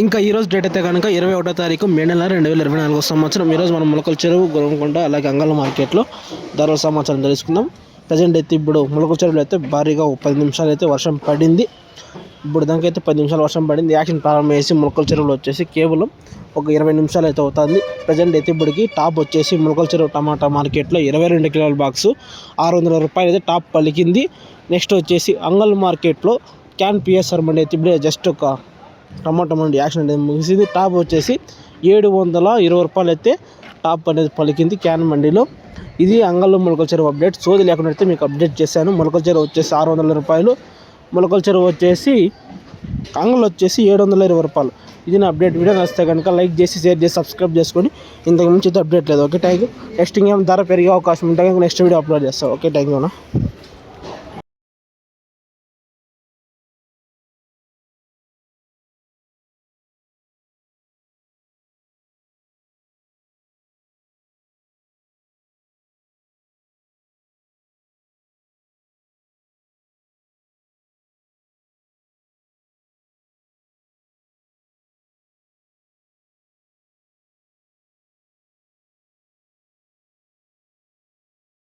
ఇంకా ఈరోజు డేట్ అయితే కనుక ఇరవై ఒకటో తారీఖు మే నెల రెండు వేల ఇరవై నాలుగో సంవత్సరం. ఈరోజు మనం మొలకల చెరువు గోల్కొండ అలాగే అంగళ మార్కెట్లో ధరల సమాచారం తెలుసుకుందాం. ప్రజెంట్ అయితే ఇప్పుడు మొలకల చెరువులో అయితే భారీగా ఒక పది నిమిషాలు అయితే వర్షం పడింది. ఇప్పుడు దానికి అయితే పది నిమిషాలు వర్షం పడింది. యాక్షన్ ప్రారంభం చేసి ములకల చెరువులో వచ్చేసి కేవలం ఒక ఇరవై నిమిషాలు అయితే అవుతుంది. ప్రజెంట్ అయితే ఇప్పటికి టాప్ వచ్చేసి మొలకల చెరువు టమాటా మార్కెట్లో ఇరవై రెండు కిలోల బాక్సు ఆరు వందల రూపాయలు అయితే టాప్ పలికింది. నెక్స్ట్ వచ్చేసి అంగల్ మార్కెట్లో క్యాన్ పిఎస్ఆర్ మండి అయితే ఇప్పుడే జస్ట్ ఒక టమాటో మండి యాక్షన్ అనేది ముగిసింది. టాప్ వచ్చేసి ఏడు వందల ఇరవై రూపాయలు అయితే టాప్ అనేది పలికింది క్యాన్ మండీలో. ఇది అంగల్లో మొలకల చెరువు అప్డేట్. సోది లేకుండా అయితే మీకు అప్డేట్ చేశాను. మొలకల చెరువు వచ్చేసి ఆరు వందల రూపాయలు. మొలకల చెరువు వచ్చేసి అంగల్ వచ్చేసి ఏడు వందల ఇరవై రూపాయలు. ఇది నా అప్డేట్ వీడియో. నచ్చితే కనుక లైక్ చేసి షేర్ చేసి సబ్స్క్రైబ్ చేసుకొని ఇంతకు మించి అయితే అప్డేట్ లేదు. ఓకే థ్యాంక్ యూ నెక్స్ట్ ఇంకేం ధర పెరిగే అవకాశం ఉంటే కనుక నెక్స్ట్ వీడియో అప్లోడ్ చేస్తాను ఓకే థ్యాంక్ యూనా